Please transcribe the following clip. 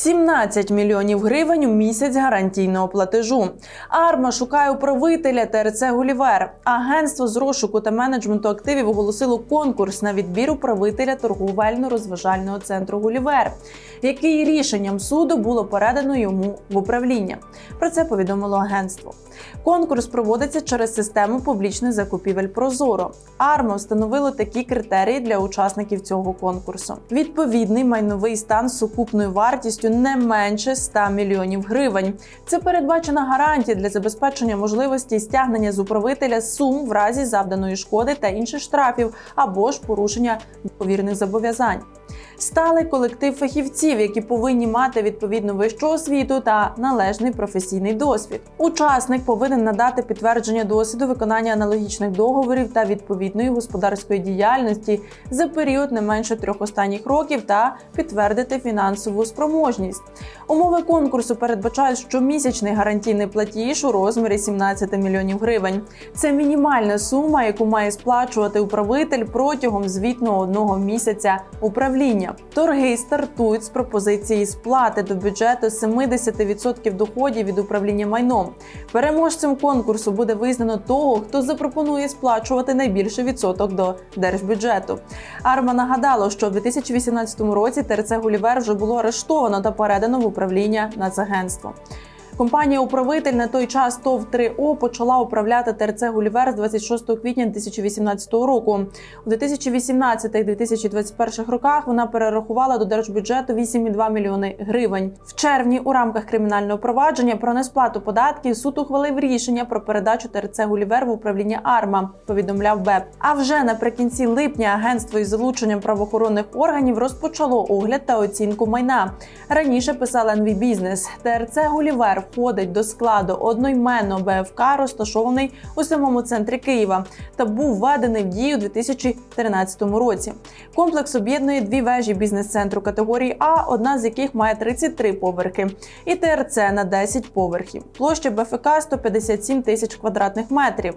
17 мільйонів гривень у місяць гарантійного платежу. Арма шукає управителя ТРЦ Гулівер. Агентство з розшуку та менеджменту активів оголосило конкурс на відбір управителя торговельно-розважального центру Гулівер, який рішенням суду було передано йому в управління. Про це повідомило агентство. Конкурс проводиться через систему публічних закупівель Прозоро. Арма встановило такі критерії для учасників цього конкурсу: відповідний майновий стан з сукупною вартістю не менше 100 мільйонів гривень. Це передбачена гарантія для забезпечення можливості стягнення з управителя сум в разі завданої шкоди та інших штрафів або ж порушення договірних зобов'язань. Сталий колектив фахівців, які повинні мати відповідну вищу освіту та належний професійний досвід. Учасник повинен надати підтвердження досвіду виконання аналогічних договорів та відповідної господарської діяльності за період не менше трьох останніх років та підтвердити фінансову спроможність. Умови конкурсу передбачають щомісячний гарантійний платіж у розмірі 17 мільйонів гривень. Це мінімальна сума, яку має сплачувати управитель протягом звітного одного місяця управління. Торги стартують з пропозиції сплати до бюджету 70% доходів від управління майном. Переможцем конкурсу буде визнано того, хто запропонує сплачувати найбільший відсоток до держбюджету. Арма нагадало, що в 2018 році ТРЦ Гулівер вже було арештовано та передано в управління Нацагентства. Компанія управитель на той час ТОВ 3О почала управляти ТРЦ Гулівер з 26 квітня 2018 року. У 2018-2021 роках вона перерахувала до держбюджету 8,2 мільйони гривень. В червні у рамках кримінального провадження про несплату податків суд ухвалив рішення про передачу ТРЦ Гулівер в управління Арма. Повідомляв БЕП. А вже наприкінці липня агентство із залученням правоохоронних органів розпочало огляд та оцінку майна. Раніше писала НВ Бізнес. ТРЦ Гулівер входить до складу одноіменного БФК, розташований у самому центрі Києва, та був введений в дію у 2013 році. Комплекс об'єднує дві вежі бізнес-центру категорії А, одна з яких має 33 поверхи, і ТРЦ на 10 поверхів. Площа БФК 157 тисяч квадратних метрів.